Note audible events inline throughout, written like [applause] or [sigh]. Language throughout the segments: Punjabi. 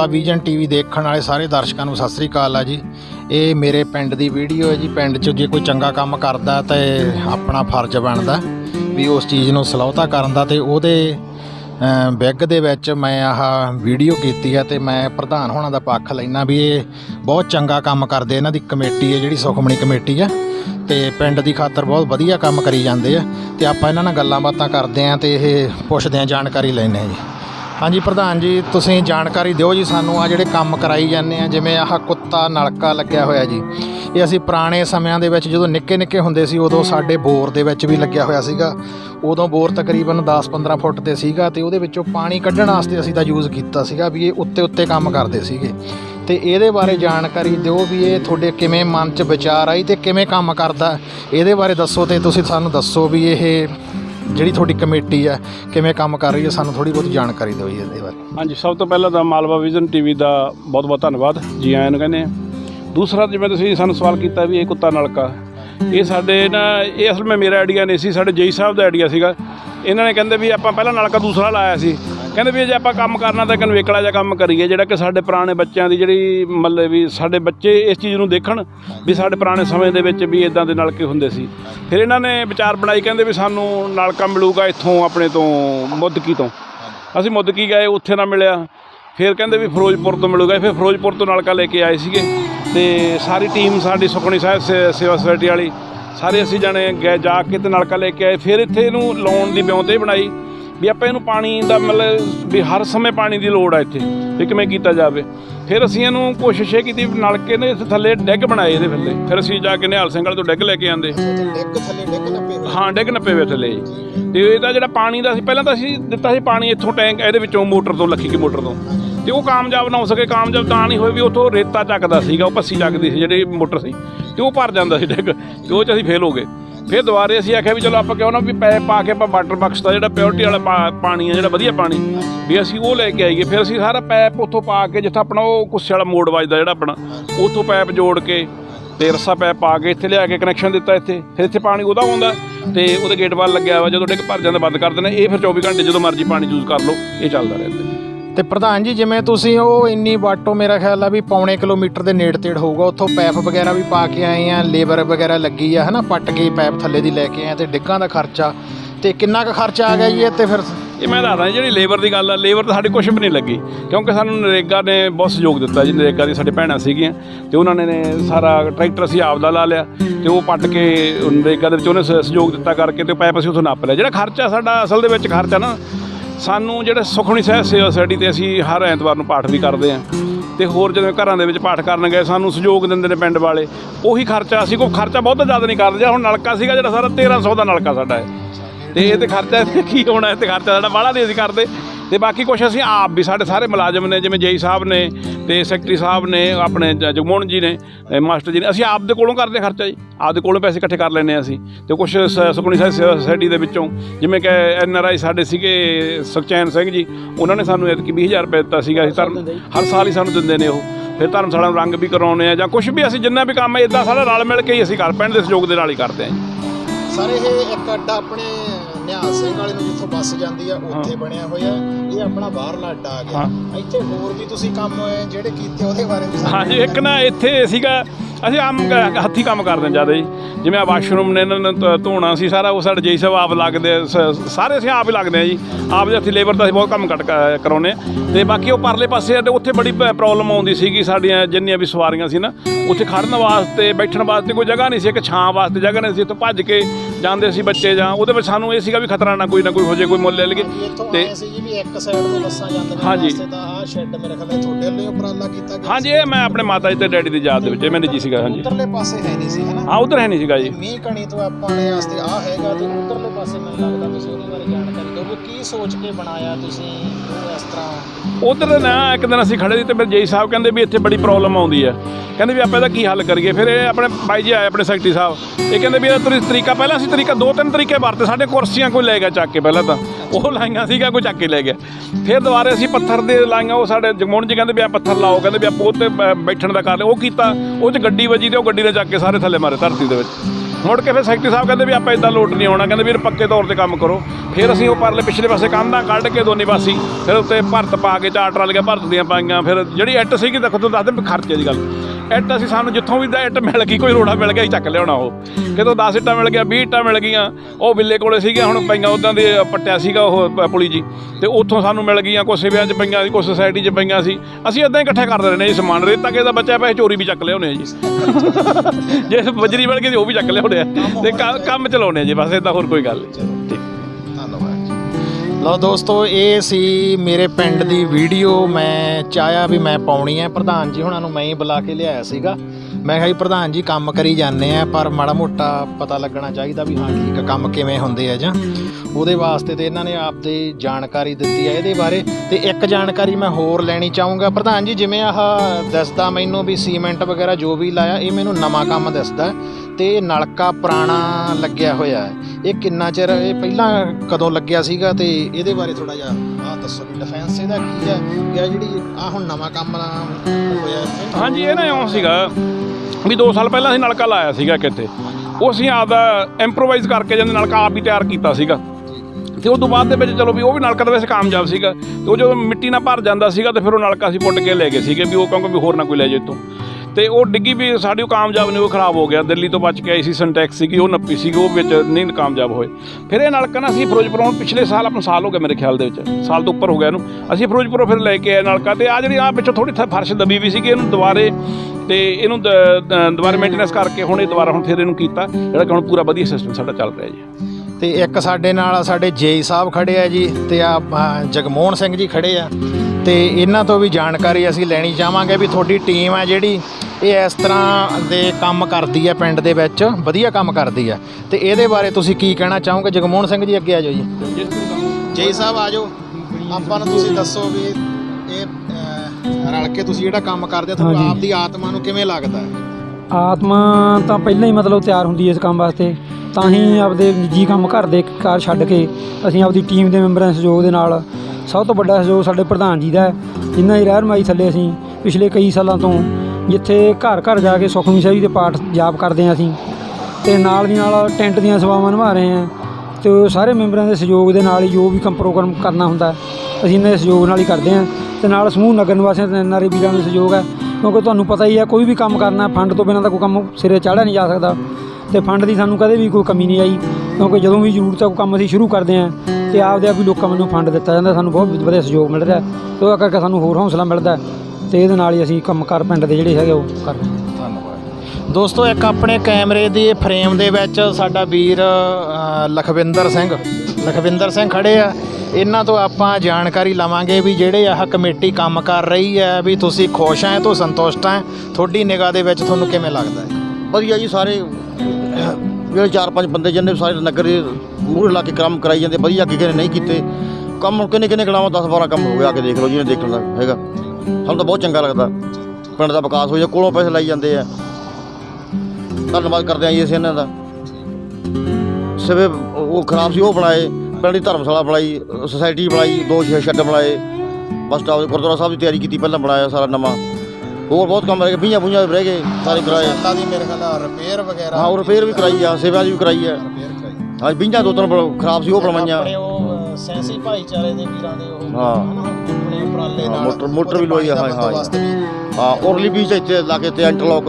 ਮਾਲਵਾ ਵਿਜ਼ਨ ਟੀਵੀ ਦੇਖਣ ਵਾਲੇ ਸਾਰੇ ਦਰਸ਼ਕਾਂ ਨੂੰ ਸਤਿ ਸ੍ਰੀ ਅਕਾਲ ਆ ਜੀ। ਇਹ ਮੇਰੇ ਪਿੰਡ ਦੀ ਵੀਡੀਓ ਹੈ ਜੀ। ਪਿੰਡ 'ਚ ਜੇ ਕੋਈ ਚੰਗਾ ਕੰਮ ਕਰਦਾ ਤਾਂ ਇਹ ਆਪਣਾ ਫਰਜ਼ ਬਣਦਾ ਵੀ ਉਸ ਚੀਜ਼ ਨੂੰ ਸਲਾਹਤਾ ਕਰਨ ਦਾ ਤੇ ਉਹਦੇ ਅਮ, ਦੇ ਵਿੱਚ ਮੈਂ ਆਹ ਵੀਡੀਓ ਕੀਤੀ ਹੈ ਤੇ ਮੈਂ ਪ੍ਰਧਾਨ ਹੋਣਾ ਦਾ ਪੱਖ ਲੈਣਾ ਵੀ ਇਹ ਬਹੁਤ ਚੰਗਾ ਕੰਮ ਕਰਦੇ ਇਹਨਾਂ ਦੀ ਕਮੇਟੀ ਹੈ ਜਿਹੜੀ ਸੁਖਮਣੀ ਕਮੇਟੀ ਆ ਤੇ ਪਿੰਡ ਦੀ ਖਾਤਰ ਬਹੁਤ ਵਧੀਆ ਕੰਮ ਕਰੀ ਜਾਂਦੇ ਆ ਤੇ ਆਪਾਂ ਇਹਨਾਂ ਨਾਲ ਗੱਲਾਂ ਬਾਤਾਂ ਕਰਦੇ ਆਂ ਤੇ ਇਹ ਪੁੱਛਦੇ ਆਂ ਜਾਣਕਾਰੀ ਲੈਂਦੇ ਆ ਜੀ। ਹਾਂਜੀ ਪ੍ਰਧਾਨ ਜੀ, ਤੁਸੀਂ ਜਾਣਕਾਰੀ ਦਿਓ ਜੀ ਸਾਨੂੰ ਆ ਜਿਹੜੇ ਕੰਮ ਕਰਾਈ ਜਾਂਦੇ ਆ, ਜਿਵੇਂ ਆਹ ਕੁੱਤਾ ਨਲਕਾ ਲੱਗਿਆ ਹੋਇਆ ਜੀ। ਇਹ ਅਸੀਂ ਪੁਰਾਣੇ ਸਮਿਆਂ ਦੇ ਵਿੱਚ ਜਦੋਂ ਨਿੱਕੇ ਨਿੱਕੇ ਹੁੰਦੇ ਸੀ, ਉਦੋਂ ਸਾਡੇ ਬੋਰ ਦੇ ਵਿੱਚ ਵੀ ਲੱਗਿਆ ਹੋਇਆ ਸੀਗਾ। ਉਦੋਂ ਬੋਰ ਤਕਰੀਬਨ 10-15 ਫੁੱਟ ਤੇ ਸੀਗਾ ਤੇ ਉਹਦੇ ਵਿੱਚੋਂ ਪਾਣੀ ਕੱਢਣ ਵਾਸਤੇ ਅਸੀਂ ਤਾਂ ਯੂਜ਼ ਕੀਤਾ ਸੀਗਾ ਵੀ ਇਹ ਉੱਤੇ ਉੱਤੇ ਕੰਮ ਕਰਦੇ ਸੀਗੇ। ਤੇ ਇਹਦੇ ਬਾਰੇ ਜਾਣਕਾਰੀ ਦਿਓ ਵੀ ਇਹ ਤੁਹਾਡੇ ਕਿਵੇਂ ਮਨ 'ਚ ਵਿਚਾਰ ਆਈ ਤੇ ਕਿਵੇਂ ਕੰਮ ਕਰਦਾ। ਇਹਦੇ ਬਾਰੇ ਦੱਸੋ ਤੇ ਤੁਸੀਂ ਸਾਨੂੰ ਦੱਸੋ ਵੀ ਇਹ ਜਿਹੜੀ ਤੁਹਾਡੀ ਕਮੇਟੀ ਹੈ, ਕਿਵੇਂ ਕੰਮ ਕਰ ਰਹੀ ਹੈ, ਸਾਨੂੰ ਥੋੜੀ ਬਹੁਤ ਜਾਣਕਾਰੀ ਦਿਓ ਜੀ ਇਹਦੇ ਬਾਰੇ। ਹਾਂਜੀ, ਸਭ ਤੋਂ ਪਹਿਲਾਂ ਤਾਂ ਮਾਲਵਾ ਵਿਜ਼ਨ ਟੀਵੀ ਦਾ ਬਹੁਤ ਬਹੁਤ ਧੰਨਵਾਦ ਜੀ ਆਇਆਂ ਨੂੰ ਕਹਿੰਦੇ ਹਾਂ ਦੂਸਰਾ ਜਿਵੇਂ ਤੁਸੀਂ ਸਾਨੂੰ ਸਵਾਲ ਕੀਤਾ ਵੀ ਇਹ ਕੁੱਤਾ ਨਲਕਾ, ਇਹ ਸਾਡੇ ਨਾ, ਇਹ ਅਸਲ ਵਿੱਚ ਮੇਰਾ ਆਈਡੀਆ ਨਹੀਂ ਸੀ, ਸਾਡੇ ਜੇਈ ਸਾਹਿਬ ਦਾ ਆਈਡੀਆ ਸੀਗਾ। ਇਹਨਾਂ ਨੇ ਕਹਿੰਦੇ ਵੀ ਆਪਾਂ ਪਹਿਲਾਂ ਨਲਕਾ ਦੂਸਰਾ ਲਾਇਆ ਸੀ। ਕਹਿੰਦੇ ਵੀ ਜੇ ਆਪਾਂ ਕੰਮ ਕਰਨਾ ਤਾਂ ਕਨਵੇਕਲਾ ਜਿਹਾ ਕੰਮ ਕਰੀਏ, ਜਿਹੜਾ ਕਿ ਸਾਡੇ ਪੁਰਾਣੇ ਬੱਚਿਆਂ ਦੀ ਜਿਹੜੀ ਮਤਲਬ ਵੀ ਸਾਡੇ ਬੱਚੇ ਇਸ ਚੀਜ਼ ਨੂੰ ਦੇਖਣ ਵੀ ਸਾਡੇ ਪੁਰਾਣੇ ਸਮੇਂ ਦੇ ਵਿੱਚ ਵੀ ਇਦਾਂ ਦੇ ਨਲਕੇ ਹੁੰਦੇ ਸੀ। ਫਿਰ ਇਹਨਾਂ ਨੇ ਵਿਚਾਰ ਬਣਾਈ, ਕਹਿੰਦੇ ਵੀ ਸਾਨੂੰ ਨਲਕਾ ਮਿਲੂਗਾ ਇੱਥੋਂ ਆਪਣੇ ਤੋਂ ਮੁੱਦਕੀ ਤੋਂ। ਅਸੀਂ ਮੁੱਦਕੀ ਗਏ, ਉੱਥੇ ਨਾ ਮਿਲਿਆ। ਫਿਰ ਕਹਿੰਦੇ ਵੀ ਫਿਰੋਜ਼ਪੁਰ ਤੋਂ ਮਿਲੂਗਾ। ਫਿਰ ਫਿਰੋਜ਼ਪੁਰ ਤੋਂ ਨਲਕਾ ਲੈ ਕੇ ਆਏ ਸੀਗੇ ਤੇ ਸਾਰੀ ਟੀਮ ਸਾਡੀ ਸੁਖਣੀ ਸਾਹਿਬ ਸੇ- ਸੇਵਾ ਸੁਸਾਇਟੀ ਵਾਲੀ, ਸਾਰੇ ਅਸੀਂ ਜਾਣੇ ਗਏ, ਜਾ ਕੇ ਤੇ ਨਲਕਾ ਲੈ ਕੇ ਆਏ। ਫਿਰ ਇੱਥੇ ਇਹਨੂੰ ਲਾਉਣ ਦੀ ਵਿਉਂਤ ਬਣਾਈ। ਵੀ ਆਪਾਂ ਇਹਨੂੰ ਪਾਣੀ ਦਾ ਮਤਲਬ ਵੀ ਹਰ ਸਮੇਂ ਪਾਣੀ ਦੀ ਲੋੜ ਆ ਇੱਥੇ ਵੀ ਕਿਵੇਂ ਕੀਤਾ ਜਾਵੇ। ਫਿਰ ਅਸੀਂ ਇਹਨੂੰ ਕੋਸ਼ਿਸ਼ ਇਹ ਕੀਤੀ ਨਲਕੇ ਨੇ ਇੱਥੇ ਥੱਲੇ ਡੈਗ ਬਣਾਏ ਇਹਦੇ ਥੱਲੇ। ਫਿਰ ਅਸੀਂ ਜਾ ਕੇ ਨਿਹਾਲ ਸਿੰਘ ਵਾਲੇ ਤੋਂ ਡੈਗ ਲੈ ਕੇ ਆਂਦੇ। ਡਿੱਗ ਥੱਲੇ ਡਿੱਗ ਨੱਪੇ ਹਾਂ ਡਿੱਗ ਨੱਪੇ ਵੇ ਥੱਲੇ। ਤੇ ਇਹਦਾ ਜਿਹੜਾ ਪਾਣੀ ਦਾ ਸੀ ਪਹਿਲਾਂ ਤਾਂ ਅਸੀਂ ਦਿੱਤਾ ਸੀ ਪਾਣੀ ਇੱਥੋਂ ਟੈਂਕ ਇਹਦੇ ਵਿੱਚੋਂ ਮੋਟਰ ਤੋਂ ਲੱਖੀ ਕੀ ਮੋਟਰ ਤੋਂ। ਤੇ ਉਹ ਕਾਮਯਾਬ ਨਾ ਹੋ ਸਕੇ ਕਾਮਯਾਬ ਤਾਂ ਨਹੀਂ ਹੋਏ ਵੀ ਉੱਥੋਂ ਰੇਤਾ ਚੱਕਦਾ ਸੀਗਾ ਉਹ ਪੱਸੀ ਚੱਕਦੀ ਸੀ ਜਿਹੜੀ ਮੋਟਰ ਸੀ। ਤੇ ਉਹ ਭਰ ਜਾਂਦਾ ਸੀ ਡਿੱਗ ਤੇ ਉਹ ਚ ਅਸੀਂ ਫੇਲ ਹੋ ਗਏ। ਫਿਰ ਦੁਬਾਰੇ ਅਸੀਂ ਆਖਿਆ ਵੀ ਚਲੋ ਆਪਾਂ ਕਿਉਂ ਨਾ ਵੀ ਪੈਪ ਪਾ ਕੇ ਆਪਾਂ ਵਾਟਰ ਬਕਸ ਦਾ ਜਿਹੜਾ ਪਿਓਰਟੀ ਵਾਲਾ ਪਾ- ਪਾਣੀ ਹੈ ਜਿਹੜਾ ਵਧੀਆ ਪਾਣੀ, ਵੀ ਅਸੀਂ ਉਹ ਲੈ ਕੇ ਆਈਏ। ਫਿਰ ਅਸੀਂ ਸਾਰਾ ਪੈਪ ਉੱਥੋਂ ਪਾ ਕੇ ਜਿੱਥੇ ਆਪਣਾ ਉਹ ਕੁੱਸੇ ਵਾਲਾ ਮੋੜ ਵੱਜਦਾ ਜਿਹੜਾ ਆਪਣਾ, ਉੱਥੋਂ ਪੈਪ ਜੋੜ ਕੇ ਤੇ ਰੱਸਾ ਪੈਪ ਪਾ ਕੇ ਇੱਥੇ ਲਿਆ ਕੇ ਕਨੈਕਸ਼ਨ ਦਿੱਤਾ ਇੱਥੇ। ਫਿਰ ਇੱਥੇ ਪਾਣੀ ਉਹਦਾ ਆਉਂਦਾ ਤੇ ਉਹਦੇ ਗੇਟ ਵੱਲ ਲੱਗਿਆ ਵਾ, ਜਦੋਂ ਡਿੱਗ ਭਰ ਜਾਂਦਾ, ਬੰਦ ਕਰ ਦਿੰਦੇ ਇਹ ਫਿਰ 24 ਘੰਟੇ ਜਦੋਂ ਮਰਜ਼ੀ ਪਾਣੀ ਯੂਜ਼ ਕਰ ਲਓ, ਇਹ ਚੱਲਦਾ ਰਹਿੰਦਾ। ਤੇ ਪ੍ਰਧਾਨ ਜੀ ਜਿਵੇਂ ਤੁਸੀਂ ਉਹ ਇੰਨੀ ਵਾਟੋ ਮੇਰਾ ਖਿਆਲ ਆ ਵੀ ਪੌਣੇ ਕਿਲੋਮੀਟਰ ਦੇ ਨੇੜੇ ਤੇੜ ਹੋਊਗਾ ਉੱਥੋਂ ਪੈਪ ਵਗੈਰਾ ਵੀ ਪਾ ਕੇ ਆਏ ਆ ਲੇਬਰ ਵਗੈਰਾ ਲੱਗੀ ਆ ਹਨਾ ਪੱਟ ਕੇ ਪੈਪ ਥੱਲੇ ਦੀ ਲੈ ਕੇ ਆਏ ਆ ਤੇ ਡਿੱਗਾਂ ਦਾ ਖਰਚਾ ਤੇ ਕਿੰਨਾ ਕੁ ਖਰਚਾ ਆ ਗਿਆ ਜੀ ਇਹ ਤੇ ਫਿਰ? ਇਹ ਮੈਂ ਦੱਸਦਾ ਜੀ, ਜਿਹੜੀ ਲੇਬਰ ਦੀ ਗੱਲ ਆ ਲੇਬਰ ਤਾਂ ਸਾਡੀ ਕੁਛ ਵੀ ਨਹੀਂ ਲੱਗੀ ਕਿਉਂਕਿ ਸਾਨੂੰ ਨਰੇਗਾ ਨੇ ਬਹੁਤ ਸਹਿਯੋਗ ਦਿੱਤਾ ਜੀ ਨਰੇਗਾ ਦੀ ਸਾਡੇ ਭੈਣਾਂ ਸੀਗੀਆਂ ਤੇ ਉਹਨਾਂ ਨੇ ਸਾਰਾ ਟਰੈਕਟਰ ਅਸੀਂ ਆਪ ਦਾ ਲਾ ਲਿਆ ਤੇ ਉਹ ਪੱਟ ਕੇ ਨਰੇਗਾ ਦੇ ਵਿੱਚ ਉਹਨੇ ਸਹਿਯੋਗ ਦਿੱਤਾ ਕਰਕੇ ਤੇ ਪੈਪ ਅਸੀਂ ਉੱਥੋਂ ਨੱਪ ਲਿਆ। ਜਿਹੜਾ ਖਰਚਾ ਸਾਡਾ ਅਸਲ ਦੇ ਵਿੱਚ ਖਰਚਾ ਨਾ ਸਾਨੂੰ ਜਿਹੜੇ ਸੁਖਣੀ ਸਾਹਿਬ ਸੇਵਾ ਸੋਸਾਇਟੀ ਤੇ ਅਸੀਂ ਹਰ ਐਤਵਾਰ ਨੂੰ ਪਾਠ ਵੀ ਕਰਦੇ ਆਂ ਤੇ ਹੋਰ ਜਦੋਂ ਘਰਾਂ ਦੇ ਵਿੱਚ ਪਾਠ ਕਰਨ ਗਏ, ਸਾਨੂੰ ਸਹਿਯੋਗ ਦਿੰਦੇ ਨੇ ਪਿੰਡ ਵਾਲੇ। ਉਹੀ ਖਰਚਾ ਅਸੀਂ ਕੋਈ ਖਰਚਾ ਬਹੁਤਾ ਜ਼ਿਆਦਾ ਨਹੀਂ ਕਰਦੇ। ਹੁਣ ਨਲਕਾ ਸੀਗਾ, ਜਿਹੜਾ ਸਾਰਾ 1300 ਦਾ ਨਲਕਾ ਸਾਡਾ ਹੈ। ਤੇ ਇਹ ਤੇ ਖਰਚਾ ਇੱਥੇ [laughs] ਕੀ ਹੋਣਾ, ਇਹ ਤੇ ਖਰਚਾ ਸਾਡਾ ਬਾਹਲਾ ਨਹੀਂ ਅਸੀਂ ਕਰਦੇ। ਤੇ ਬਾਕੀ ਕੁਛ ਅਸੀਂ ਆਪ ਵੀ, ਸਾਡੇ ਸਾਰੇ ਮੁਲਾਜ਼ਮ ਨੇ, ਜਿਵੇਂ ਜੇਈ ਸਾਹਿਬ ਨੇ ਤੇ ਸੈਕਟਰੀ ਸਾਹਿਬ ਨੇ ਆਪਣੇ ਜਗਮੋਹਨ ਜੀ ਨੇ ਮਾਸਟਰ ਜੀ ਨੇ ਅਸੀਂ ਆਪ ਦੇ ਕੋਲੋਂ ਕਰਦੇ ਖਰਚਾ ਜੀ। ਆਪ ਦੇ ਕੋਲੋਂ ਪੈਸੇ ਇਕੱਠੇ ਕਰ ਲੈਂਦੇ ਹਾਂ ਅਸੀਂ। ਤੇ ਕੁਛ ਸ- ਸੁਖਮਨੀ ਸਾਹਿਬ ਸੇਵਾ ਸੁਸਾਇਟੀ ਦੇ ਵਿੱਚੋਂ ਜਿਵੇਂ ਕਿ ਐਨ ਆਰ ਆਈ ਸਾਡੇ ਸੀਗੇ ਸੁਖਚੈਨ ਸਿੰਘ ਜੀ ਉਹਨਾਂ ਨੇ ਸਾਨੂੰ ਐਤਕੀ 20000 ਰੁਪਏ ਦਿੱਤਾ ਸੀਗਾ ਅਸੀਂ ਧਰਮ ਹਰ ਸਾਲ ਹੀ ਸਾਨੂੰ ਦਿੰਦੇ ਨੇ ਉਹ। ਫਿਰ ਧਰਮਸ਼ਾਲਾ ਨੂੰ ਰੰਗ ਵੀ ਕਰਾਉਨੇ ਆ ਜਾਂ ਕੁਛ ਵੀ ਅਸੀਂ ਜਿੰਨਾ ਵੀ ਕੰਮ ਹੈ ਇਦਾਂ ਸਾਰਾ ਰਲ ਮਿਲ ਕੇ ਹੀ ਅਸੀਂ ਕਰ ਪਿੰਡ ਦੇ ਸਹਿਯੋਗ ਦੇ ਨਾਲ ਹੀ ਕਰਦੇ ਜੀ। ਸਾਰੇ ਇਹ ਇੱਕ ਅੱਡਾ ਆਪਣੇ ਨਿਹਾਲ ਸਿੰਘ ਵਾਲੇ ਨੂੰ ਜਿੱਥੋਂ ਬੱਸ ਜਾਂਦੀ ਆ ਉੱਥੇ ਬਣਿਆ ਹੋਇਆ। ਇਹ ਆਪਣਾ ਬਾਹਰਲਾ ਅੱਡਾ ਆ ਗਿਆ। ਇੱਥੇ ਹੋਰ ਵੀ ਤੁਸੀਂ ਕੰਮ ਜਿਹੜੇ ਕੀਤੇ ਉਹਦੇ ਬਾਰੇ ਵੀ ਹਾਂਜੀ ਇੱਕ ਨਾ ਇੱਥੇ ਸੀਗਾ ਅਸੀਂ ਆਮ ਕ- ਹੱਥੀਂ ਕੰਮ ਕਰਦੇ ਹਾਂ ਜ਼ਿਆਦਾ ਜੀ। ਜਿਵੇਂ ਆ ਵਾਸ਼ਰੂਮ ਨੇ ਇਹਨਾਂ ਨੇ ਧ- ਧੋਣਾ ਸੀ ਸਾਰਾ ਉਹ ਸਾਡੇ ਜੇਈ ਸਾਹਿਬ ਆਪ ਲੱਗਦੇ ਆ, ਸ- ਸਾਰੇ ਅਸੀਂ ਆਪ ਹੀ ਲੱਗਦੇ ਆ ਜੀ। ਆਪ ਦੇ ਹੱਥੀਂ ਲੇਬਰ ਦਾ ਅਸੀਂ ਬਹੁਤ ਕੰਮ ਕੱਟ ਕ- ਕਰਾਉਂਦੇ ਆ ਤੇ ਬਾਕੀ ਉਹ ਪਰਲੇ ਪਾਸੇ ਸਾਡੇ ਉੱਥੇ ਬੜੀ ਪ੍ਰੋਬਲਮ ਆਉਂਦੀ ਸੀਗੀ ਸਾਡੀਆਂ ਜਿੰਨੀਆਂ ਵੀ ਸਵਾਰੀਆਂ ਸੀ ਨਾ ਉੱਥੇ ਖੜਨ ਵਾਸਤੇ ਬੈਠਣ ਵਾਸਤੇ ਕੋਈ ਜਗ੍ਹਾ ਨਹੀਂ ਸੀ ਇੱਕ ਛਾਂ ਵਾਸਤੇ ਜਗ੍ਹਾ ਨਹੀਂ ਸੀ ਇੱਥੋਂ ਭੱਜ ਕੇ ਜਾਂਦੇ ਸੀ ਬੱਚੇ ਜਾਂ ਉਹਦੇ ਵਿੱਚ ਸਾਨੂੰ ਇਹ ਸੀਗਾ ਵੀ ਖਤਰਾ ਨਾ ਕੋਈ ਨਾ ਕੋਈ ਹੋ ਜੇ ਕੋਈ ਮੁੱਲ ਲੈ ਲਈਏ। ਇੱਥੋਂ ਤੇ ਆਏ ਸੀ ਜੀ ਵੀ ਇੱਕ ਸਾਈਡ ਤੋਂ ਬੱਸਾਂ ਜਾਂਦੀਆਂ ਹਾਂਜੀ। ਵਾਸਤੇ ਤਾਂ ਆਹ ਸ਼ੈੱਡ ਮੇਰੇ ਖਿਆਲ ਨਾਲ ਤੁਹਾਡੇ ਵੱਲੋਂ ਉਪਰਾਲਾ ਕੀਤਾ ਗਿਆ ਹਾਂਜੀ ਇਹ ਮੈਂ ਆਪਣੇ ਮਾਤਾ ਜੀ ਤੇ ਡੈਡੀ ਦੀ ਯਾਦ ਦੇ ਵਿੱਚ ਇਹ ਮੈਨੇ ਜੀ ਸੀਗਾ ਹਾਂਜੀ। ਉਧਰਲੇ ਪਾਸੇ ਹੈ ਨਹੀਂ ਸੀ ਹਨਾ? ਹਾਂ ਉਧਰ ਹੈ ਨਹੀਂ ਸੀਗਾ ਜੀ। ਮੀਂਹ ਕਣੀ ਤੋਂ ਆਪਾਂ ਨੇ ਵਾਸਤੇ ਆ ਹੈਗਾ ਤੇ ਉਧਰਲੇ ਪਾਸੇ ਮੈਨੂੰ ਲੱਗਦਾ ਤੁਸੀਂ ਉਹਦੇ ਬਾਰੇ ਜਾਣਕਾਰੀ ਦਿਓ ਵੀ ਕੀ ਸੋਚ ਕੇ ਬਣਾਇਆ ਤੁਸੀਂ ਉਹ ਇਸ ਤਰ੍ਹਾਂ? ਉਧਰ ਨਾ ਇੱਕ ਦਿਨ ਅਸੀਂ ਖੜੇ ਸੀ ਤੇ ਮੇਰੇ ਜੇਈ ਸਾਹਿਬ ਕਹਿੰਦੇ ਵੀ ਇੱਥੇ ਬੜੀ ਪ੍ਰੋਬਲਮ ਆਉਂਦੀ ਹੈ। ਕਹਿੰਦੇ ਵੀ ਆਪਾਂ ਇਹਦਾ ਕੀ ਹੱਲ ਕਰੀਏ? ਫਿਰ ਇਹ ਆਪਣੇ ਬਾਈ ਜੀ ਆਏ, ਆਪਣੇ ਸੈਕਟਰੀ ਸਾਹਿਬ। ਇਹ ਕਹਿੰਦੇ ਵੀ ਇਹਦਾ ਤਰੀ- ਤਰੀਕਾ ਪਹਿਲਾਂ ਅਸੀਂ ਤਰੀਕਾ ਦੋ ਤਿੰਨ ਤਰੀਕੇ ਵਰਤੇ, ਸਾਡੇ ਕੁਰਸੀਆਂ ਕੋਈ ਲੈ ਗਿਆ ਚੱਕ ਕੇ ਪਹਿਲਾਂ ਤਾਂ। ਉਹ ਲਾਈਆਂ ਸੀਗਾ, ਕੋਈ ਚੱਕ ਕੇ ਲੈ ਗਿਆ। ਫਿਰ ਦੁਬਾਰੇ ਅਸੀਂ ਪੱਥਰ ਦੇ ਲਾਈਆਂ, ਉਹ ਸਾਡੇ ਜਗਮੋਹਨ ਜੀ ਕਹਿੰਦੇ ਵੀ ਆ ਪੱਥਰ ਲਾਓ, ਕਹਿੰਦੇ ਵੀ ਆਪਾਂ ਉਹ ਤੇ ਬੈਠਣ ਦਾ ਕਰ ਲਿਓ ਉਹ ਕੀਤਾ। ਉਹ 'ਚ ਗੱਡੀ ਵੱਜੀ ਤੇ ਉਹ ਗੱਡੀ ਨੇ ਚੱਕ ਕੇ ਸਾਰੇ ਥੱਲੇ ਮਾਰੇ, ਧਰਤੀ ਦੇ ਵਿੱਚ। ਮੁੜ ਕੇ ਫਿਰ ਸੈਕਟਰੀ ਸਾਹਿਬ ਕਹਿੰਦੇ ਵੀ ਆਪਾਂ ਇਦਾਂ ਲੋਟ ਨਹੀਂ ਆਉਣਾ, ਕਹਿੰਦੇ ਵੀਰ ਪੱਕੇ ਤੌਰ ਤੇ ਕੰਮ ਕਰੋ। ਫਿਰ ਅਸੀਂ ਉਹ ਪਰਲੇ ਪਿਛਲੇ ਪਾਸੇ ਕੰਧਾਂ ਕੱਢ ਕੇ ਦੋਨੇ ਪਾਸੀ ਫਿਰ ਉੱਤੇ ਭਰਤ ਪਾ ਕੇ ਚਾਰ ਟਰਾਲੀਆਂ ਭਰਤ ਦੀਆਂ ਪਾਈਆਂ, ਫਿਰ ਜਿਹੜੀ ਇੱਟ ਸੀਗੀ, ਦੇਖੋ ਤੁਹਾਨੂੰ ਦੱਸਦੇ ਵੀ ਖਰਚੇ ਦੀ ਗੱਲ। ਇੱਟ ਅਸੀਂ ਸਾਨੂੰ ਜਿੱਥੋਂ ਵੀ ਦਾ ਇੱਟ ਮਿਲ ਗਈ, ਕੋਈ ਰੋੜਾ ਮਿਲ ਗਿਆ, ਅਸੀਂ ਚੱਕ ਲਿਆਉਣਾ ਉਹ। ਕਿਤੋਂ 10 ਇੱਟਾਂ ਮਿਲ ਗਿਆ 20 ਇੱਟਾਂ ਮਿਲ ਗਈਆਂ, ਉਹ ਬਿੱਲੇ ਕੋਲੇ ਸੀਗੀਆਂ, ਹੁਣ ਪਈਆਂ ਉਦਾਂ ਦੇ ਪੱਟਿਆ ਸੀਗਾ ਉਹ ਪੁਲੀ ਜੀ। ਤੇ ਉੱਥੋਂ ਸਾਨੂੰ ਮਿਲ ਗਈਆਂ, ਕੁਛ ਸਿਵਿਆਂ 'ਚ ਪਈਆਂ ਸੀ, ਕੁਛ ਸੋਸਾਇਟੀ 'ਚ ਪਈਆਂ ਸੀ। ਅਸੀਂ ਇਦਾਂ ਹੀ ਇਕੱਠੇ ਕਰਦੇ ਰਹਿੰਦੇ ਨੇ ਜੀ, ਸਮਾਨ ਰੇਤਾ ਕਿਸੇ ਦਾ ਬੱਚਾ ਪੈਸੇ ਚੋਰੀ ਵੀ ਚੱਕ ਲਿਆਉਣੇ ਜੀ। [laughs] ਜੇ ਬਜਰੀ ਮਿਲ ਗਈ ਤੇ ਉਹ ਵੀ ਚੱਕ ਲਿਆਉਣੇ ਆ। ਤੇ ਕ- ਕੰਮ ਚਲਾਉਣੇ ਆ ਜੀ, ਬਸ ਇਦਾਂ ਹੋਰ ਕੋਈ ਗੱਲ ਨਹੀਂ। ਠੀਕ। ਲਓ ਦੋਸਤੋ, ਇਹ ਸੀ ਮੇਰੇ ਪਿੰਡ ਦੀ ਵੀਡੀਓ ਮੈਂ ਚਾਹਿਆ ਵੀ ਮੈਂ ਪਾਉਣੀ ਹੈ। ਪ੍ਰਧਾਨ ਜੀ ਹੁਣਾਂ ਨੂੰ ਮੈਂ ਹੀ ਬੁਲਾ ਕੇ ਲਿਆਇਆ ਸੀਗਾ। ਮੈਂ ਕਿਹਾ ਜੀ, ਪ੍ਰਧਾਨ ਜੀ, ਕੰਮ ਕਰੀ ਜਾਂਦੇ ਆ, ਪਰ ਮਾੜਾ ਮੋਟਾ ਪਤਾ ਲੱਗਣਾ ਚਾਹੀਦਾ ਵੀ ਹਾਂ, ਠੀਕ ਆ, ਕੰਮ ਕਿਵੇਂ ਹੁੰਦੇ ਆ ਜਾਂ। ਉਹਦੇ ਵਾਸਤੇ ਤੇ ਇਹਨਾਂ ਨੇ ਆਪਦੇ ਜਾਣਕਾਰੀ ਦਿੱਤੀ ਹੈ ਇਹਦੇ ਬਾਰੇ ਤੇ ਇੱਕ ਜਾਣਕਾਰੀ ਮੈਂ ਹੋਰ ਲੈਣੀ ਚਾਹੂੰਗਾ। ਪ੍ਰਧਾਨ ਜੀ, ਜਿਵੇਂ ਆਹ ਦੱਸਦਾ ਮੈਨੂੰ ਵੀ ਸੀਮੈਂਟ ਵਗੈਰਾ ਜੋ ਵੀ ਲਾਇਆ, ਇਹ ਮੈਨੂੰ ਨਵਾਂ ਕੰਮ ਦੱਸਦਾ ਹੈ ਤੇ ਨਲਕਾ ਪੁਰਾਣਾ ਲੱਗਿਆ ਹੋਇਆ ਹੈ। ਇਹ ਕਿੰਨਾ ਚਿਰ, ਇਹ ਪਹਿਲਾਂ ਕਦੋਂ ਲੱਗਿਆ ਸੀਗਾ ਤੇ ਇਹਦੇ ਬਾਰੇ ਥੋੜਾ ਜਿਹਾ ਦੱਸੋ ਵੀ ਡਿਫੈਂਸ ਇਹਦਾ ਕੀ ਹੈ ਕਿ ਜਿਹੜੀ ਆ ਹੁਣ ਨਵਾਂ ਕੰਮ ਹੋਇਆ ਇੱਥੇ? ਹਾਂਜੀ, ਇਹ ਨਾ ਇਉਂ ਸੀਗਾ ਵੀ 2 ਸਾਲ ਪਹਿਲਾਂ ਅਸੀਂ ਨਲਕਾ ਲਾਇਆ ਸੀਗਾ ਕਿਤੇ ਉਹ ਅਸੀਂ ਆਪਦਾ ਇੰਪਰੋਵਾਈਜ਼ ਕਰਕੇ ਜਾਂਦੇ ਨਲਕਾ ਆਪ ਹੀ ਤਿਆਰ ਕੀਤਾ ਸੀਗਾ। ਤੇ ਉਸ ਤੋਂ ਬਾਅਦ ਦੇ ਵਿੱਚ ਚਲੋ ਵੀ ਉਹ ਵੀ ਨਲਕਾ ਤਾਂ ਵੈਸੇ ਕਾਮਯਾਬ ਸੀਗਾ। ਤੇ ਉਹ ਜਦੋਂ ਮਿੱਟੀ ਨਾਲ ਭਰ ਜਾਂਦਾ ਸੀਗਾ ਤੇ ਫਿਰ ਉਹ ਨਲਕਾ ਅਸੀਂ ਪੁੱਟ ਕੇ ਲੈ ਗਏ ਸੀਗੇ ਵੀ ਉਹ ਕਿਉਂਕਿ ਵੀ ਹੋਰ ਨਾ ਕੋਈ ਲੈ ਜਾਏ ਤੋਂ ਤੇ ਉਹ ਡਿੱਗੀ ਵੀ ਸਾਡੀ ਉਹ ਕਾਮਯਾਬ ਨਹੀਂ, ਉਹ ਖਰਾਬ ਹੋ ਗਿਆ। ਦਿੱਲੀ ਤੋਂ ਬਚ ਕੇ ਆਈ ਸੀ ਸਿੰਟੈਕਸ ਸੀਗੀ, ਉਹ ਨੱਪੀ ਸੀਗੀ, ਉਹ ਵਿੱਚ ਨਹੀਂ ਕਾਮਯਾਬ ਹੋਏ। ਫਿਰ ਇਹ ਨਲਕਾ ਨਾ ਅਸੀਂ ਫਿਰੋਜ਼ਪੁਰ ਹੁਣ ਪਿਛਲੇ ਸਾਲ ਆਪਣਾ ਸਾਲ ਹੋ ਗਿਆ ਮੇਰੇ ਖਿਆਲ ਦੇ ਵਿੱਚ। ਸਾਲ ਤੋਂ ਉੱਪਰ ਹੋ ਗਿਆ ਇਹਨੂੰ। ਅਸੀਂ ਫਿਰੋਜ਼ਪੁਰੋਂ ਫਿਰ ਲੈ ਕੇ ਆਏ ਨਲਕਾ ਤੇ ਆ ਜਿਹੜੀ ਆ ਪਿੱਛੋਂ ਥੋੜੀ ਫਰਸ਼ ਦਬੀ ਵੀ ਸੀਗੀ ਇਹਨੂੰ ਦੁਬਾਰੇ ਤੇ ਇਹਨੂੰ ਦ- ਦੁਬਾਰਾ ਮੇਨਟੇਨੈਂਸ ਕਰਕੇ ਹੁਣ ਇਹ ਦੁਬਾਰਾ ਹੁਣ ਫਿਰ ਇਹਨੂੰ ਕੀਤਾ, ਜਿਹੜਾ ਕਿ ਹੁਣ ਪੂਰਾ ਵਧੀਆ ਸਿਸਟਮ ਸਾਡਾ ਚੱਲ ਰਿਹਾ ਜੀ। ਤੇ ਇੱਕ ਸਾਡੇ ਨਾਲ, ਸਾਡੇ ਜੇਈ ਸਾਹਿਬ ਖੜੇ ਆ ਜੀ ਤੇ ਆ ਜਗਮੋਹਨ ਸਿੰਘ ਜੀ ਖੜੇ ਆ। ਤੇ ਇਹਨਾਂ ਤੋਂ ਵੀ ਜਾਣਕਾਰੀ ਅਸੀਂ ਲੈਣੀ ਚਾਹਾਂਗੇ ਵੀ ਤੁਹਾਡੀ ਟੀਮ ਆ ਜਿਹੜੀ ਇਹ ਇਸ ਤਰ੍ਹਾਂ ਦੇ ਕੰਮ ਕਰਦੀ ਹੈ ਪਿੰਡ ਦੇ ਵਿੱਚ ਵਧੀਆ ਕੰਮ ਕਰਦੀ ਹੈ ਤੇ ਇਹਦੇ ਬਾਰੇ ਤੁਸੀਂ ਕੀ ਕਹਿਣਾ ਚਾਹੋਗੇ? ਜਗਮੋਹਨ ਸਿੰਘ ਜੀ ਅੱਗੇ ਆ ਜਾਓ ਜੀ। ਜੇਈ ਸਾਹਿਬ ਆ ਜਾਓ। ਆਪਾਂ ਨੂੰ ਤੁਸੀਂ ਦੱਸੋ ਵੀ ਇਹ ਰਲ ਕੇ ਤੁਸੀਂ ਜਿਹੜਾ ਕੰਮ ਕਰਦੇ ਹੋ ਤੁਹਾਨੂੰ। ਆਪਦੀ ਆਤਮਾ ਨੂੰ ਕਿਵੇਂ ਲੱਗਦਾ ਹੈ? ਆਤਮਾ ਤਾਂ ਪਹਿਲਾਂ ਹੀ ਮਤਲਬ ਤਿਆਰ ਹੁੰਦੀ ਹੈ ਇਸ ਕੰਮ ਵਾਸਤੇ। ਤਾਂ ਹੀ ਆਪਦੇ ਨਿੱਜੀ ਕੰਮ ਘਰ ਦੇ ਕਾਰ ਛੱਡ ਕੇ ਅਸੀਂ ਆਪਦੀ ਟੀਮ ਦੇ ਮੈਂਬਰਾਂ ਦੇ ਸਹਿਯੋਗ ਦੇ ਨਾਲ ਸਭ ਤੋਂ ਵੱਡਾ ਸਹਿਯੋਗ ਸਾਡੇ ਪ੍ਰਧਾਨ ਜੀ ਦਾ ਹੈ। ਜਿਨ੍ਹਾਂ ਦੀ ਰਹਿਨਮਾਈ ਥੱਲੇ ਅਸੀਂ ਪਿਛਲੇ ਕਈ ਸਾਲਾਂ ਤੋਂ ਜਿੱਥੇ ਘਰ ਘਰ ਜਾ ਕੇ ਸੁਖਮਨੀ ਸਾਹਿਬ ਜੀ ਦੇ ਪਾਠ ਜਾਪ ਕਰਦੇ ਹਾਂ ਅਸੀਂ ਤੇ ਨਾਲ ਦੀ ਨਾਲ ਟੈਂਟ ਦੀਆਂ ਸੇਵਾਵਾਂ ਨਿਭਾ ਰਹੇ ਹਾਂ ਤੇ ਉਹ ਸਾਰੇ ਮੈਂਬਰਾਂ ਦੇ ਸਹਿਯੋਗ ਦੇ ਨਾਲ ਹੀ ਜੋ ਵੀ ਕੰਮ ਪ੍ਰੋਗਰਾਮ ਕਰਨਾ ਹੁੰਦਾ ਅਸੀਂ ਇਹਨਾਂ ਦੇ ਸਹਿਯੋਗ ਨਾਲ ਹੀ ਕਰਦੇ ਹਾਂ ਤੇ ਨਾਲ ਸਮੂਹ ਨਗਰ ਨਿਵਾਸੀਆਂ ਤੇ ਨਾਰੇ ਵੀਰਾਂ ਦਾ ਸਹਿਯੋਗ ਹੈ, ਕਿਉਂਕਿ ਤੁਹਾਨੂੰ ਪਤਾ ਹੀ ਹੈ ਕੋਈ ਵੀ ਕੰਮ ਕਰਨਾ ਫੰਡ ਤੋਂ ਬਿਨਾਂ ਤਾਂ ਕੋਈ ਕੰਮ ਸਿਰੇ ਚਾੜਿਆ ਨਹੀਂ ਜਾ ਸਕਦਾ ਤੇ ਫੰਡ ਦੀ ਸਾਨੂੰ ਕਦੇ ਵੀ ਕੋਈ ਕਮੀ ਨਹੀਂ ਆਈ, ਕਿਉਂਕਿ ਜਦੋਂ ਵੀ ਜ਼ਰੂਰਤ ਹੈ ਕੋਈ ਕੰਮ ਅਸੀਂ ਸ਼ੁਰੂ ਕਰਦੇ ਹਾਂ ਤੇ ਆਪਦੇ ਆਪ ਹੀ ਲੋਕਾਂ ਵੱਲੋਂ ਫੰਡ ਦਿੱਤਾ ਜਾਂਦਾ ਸਾਨੂੰ ਬਹੁਤ ਵਧੀਆ ਸਹਿਯੋਗ ਮਿਲ ਰਿਹਾ। ਤੇ ਉਹਦਾ ਕਰਕੇ ਸਾਨੂੰ ਹੋਰ ਹੌਸਲਾ ਮਿਲਦਾ ਤੇ ਇਹਦੇ ਨਾਲ ਹੀ ਅਸੀਂ ਕੰਮ ਕਰ ਪਿੰਡ ਦੇ ਜਿਹੜੇ ਹੈਗੇ ਉਹ ਕਰ ਰਹੇ ਹਾਂ। ਦੋਸਤੋ ਇੱਕ ਆਪਣੇ ਕੈਮਰੇ ਦੀ ਫਰੇਮ ਦੇ ਵਿੱਚ ਸਾਡਾ ਵੀਰ ਅ, ਲਖਵਿੰਦਰ ਸਿੰਘ। ਲਖਵਿੰਦਰ ਸਿੰਘ ਖੜੇ ਆ। ਇਹਨਾਂ ਤੋਂ ਆਪਾਂ ਜਾਣਕਾਰੀ ਲਵਾਂਗੇ ਵੀ ਜਿਹੜੇ ਆਹ ਕਮੇਟੀ ਕੰਮ ਕਰ ਰਹੀ ਹੈ ਵੀ ਤੁਸੀਂ ਖੁਸ਼ ਆ ਤੋਂ ਸੰਤੁਸ਼ਟ ਆ ਤੁਹਾਡੀ ਨਿਗਾਹ ਦੇ ਵਿੱਚ ਤੁਹਾਨੂੰ ਕਿਵੇਂ ਲੱਗਦਾ ਹੈ? ਵਧੀਆ ਜੀ ਸਾਰੇ ਜਿਹੜੇ ਚਾਰ ਪੰਜ ਬੰਦੇ ਜਿੰਨੇ ਸਾਰੇ ਨਗਰ ਦੇ ਮੂਹਰੇ ਲਾ ਕੇ ਕੰਮ ਕਰਾਈ ਜਾਂਦੇ, ਵਧੀਆ ਕਿਸੇ ਨੇ ਨਹੀਂ ਕੀਤੇ। ਕੰਮ ਕਿੰਨੇ ਕਿੰਨੇ ਕਰਾਵਾਂ 10 12 ਕੰਮ ਹੋ ਗਿਆ ਆ ਕੇ ਦੇਖ ਲਓ ਜਿਹਨੇ ਦੇਖਣ ਦਾ ਹੈਗਾ। ਸਾਨੂੰ ਤਾਂ ਬਹੁਤ ਚੰਗਾ ਲੱਗਦਾ। ਪਿੰਡ ਦਾ ਵਿਕਾਸ ਹੋ ਜਾ ਕੋਲੋਂ ਪੈਸੇ ਲਾਈ ਜਾਂਦੇ ਆ। ਧੰਨਵਾਦ ਕਰਦੇ ਆ ਜੀ ਅਸੀਂ ਇਹਨਾਂ ਦਾ। ਸਵੇ ਉਹ ਖਰਾਬ ਸੀ, ਉਹ ਬਣਾਏ। ਪਿੰਡ ਦੀ ਧਰਮਸ਼ਾਲਾ ਬਣਾਈ ਸੁਸਾਇਟੀ ਬਣਾਈ, ਦੋ ਛੇ ਸ਼ੈੱਡ ਬਣਾਏ। ਬਸ ਸਟਾਪ ਗੁਰਦੁਆਰਾ ਸਾਹਿਬ ਦੀ ਤਿਆਰੀ ਕੀਤੀ, ਪਹਿਲਾਂ ਬਣਾਇਆ ਸਾਰਾ ਨਵਾਂ। ਹੋਰ ਬਹੁਤ ਕੰਮ ਰਹਿ ਗਏ ਵੀਹਾਂ ਬੁਈਆਂ ਰਹਿ ਗਏ ਸਾਰੇ ਕਰਾਏ। ਅੱਲਾ ਦੀ ਮੇਰੇ ਖਿਆਲ ਰਿਪੇਅਰ ਵਗੈਰਾ ਹਾਂ ਉਹ ਰਿਪੇਅਰ ਵੀ ਕਰਾਈ ਆ ਸੇਵਾ ਦੀ ਵੀ ਕਰਾਈ ਆ। ਰਿਪੇਅਰ ਕਰਾਈ ਹਾਂ ਬਿੰਜਾਂ ਦੋ ਤਿੰਨ ਖਰਾਬ ਸੀ ਉਹ ਬਣਵਾਈਆਂ। ਆਪਣੇ ਉਹ ਸੈਂਸੀ ਭਾਈਚਾਰੇ ਦੇ ਵੀਰਾਂ ਦੇ ਉਹ ਹਾਂ। ਹਨਾ, ਆਪਣੇ ਉਪਰਾਲੇ ਹਾਂ, ਨਾਲ ਮੋਟਰ- ਮੋਟਰ ਵੀ ਲਵਾਈ ਆ, ਹਾਂ, ਹਾਂ। ਹਾਂ। ਔਰਲੀ ਬੀਚ ਇੱਥੇ ਲਾ ਕੇ ਤੇ ਇੰਟਰਲੌਕ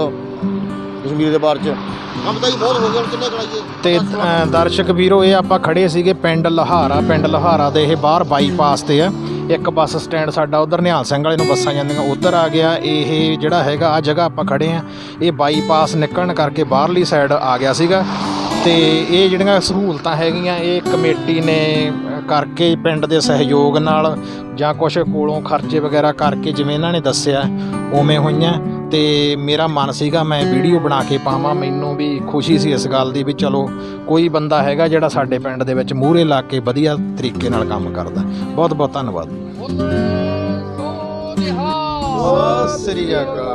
ਕਸ਼ਮੀਰ ਦੇ ਬਾਹਰ ਚ। ਕੰਮ ਤਾਂ ਜੀ ਬਹੁਤ ਹੋ ਗਿਆ ਹੁਣ ਕਿੰਨੇ ਕਰਾਈਏ? ਤੇ ਅ, ਦਰਸ਼ਕ ਵੀਰੋ ਇਹ ਆਪਾਂ ਖੜੇ ਸੀਗੇ ਪਿੰਡ ਲਹਾਰਾ ਪਿੰਡ ਲਹਾਰਾ ਦੇ ਇਹ ਬਾਹਰ ਬਾਈਪਾਸ ਤੇ ਆ। ਇੱਕ ਬੱਸ ਸਟੈਂਡ ਸਾਡਾ ਉਧਰ ਨਿਹਾਲ ਸਿੰਘ ਵਾਲੇ ਨੂੰ ਬੱਸਾਂ ਜਾਂਦੀਆਂ, ਉਧਰ ਆ ਗਿਆ, ਇਹ ਜਿਹੜਾ ਹੈਗਾ ਆ ਜਗ੍ਹਾ ਆਪਾਂ ਖੜੇ ਆ ਇਹ ਬਾਈਪਾਸ ਨਿਕਲਣ ਕਰਕੇ ਬਾਹਰਲੀ ਸਾਈਡ ਆ ਗਿਆ ਸੀਗਾ। ਤੇ ਇਹ ਜਿਹੜੀਆਂ ਸਹੂਲਤਾਂ ਹੈਗੀਆਂ, ਇਹ ਕਮੇਟੀ ਨੇ ਕਰਕੇ ਪਿੰਡ ਦੇ ਸਹਿਯੋਗ ਨਾਲ ਜਾਂ ਕੁਝ ਕੋਲੋਂ ਖਰਚੇ ਵਗੈਰਾ ਕਰਕੇ ਜਿਵੇਂ ਇਹਨਾਂ ਨੇ ਦੱਸਿਆ, ਉਵੇਂ ਹੋਈਆਂ। ਤੇ ਮੇਰਾ ਮਨ ਸੀਗਾ ਮੈਂ ਵੀਡੀਓ ਬਣਾ ਕੇ ਪਾਵਾਂ ਮੈਨੂੰ ਵੀ ਖੁਸ਼ੀ ਸੀ ਇਸ ਗੱਲ ਦੀ ਵੀ ਚਲੋ ਕੋਈ ਬੰਦਾ ਹੈਗਾ ਜਿਹੜਾ ਸਾਡੇ ਪਿੰਡ ਦੇ ਵਿੱਚ ਮੂਹਰੇ ਲਾ ਕੇ ਵਧੀਆ ਤਰੀਕੇ ਨਾਲ ਕੰਮ ਕਰਦਾ। ਬਹੁਤ ਬਹੁਤ ਧੰਨਵਾਦ ਸਤਿ ਸ੍ਰੀ ਅਕਾਲ।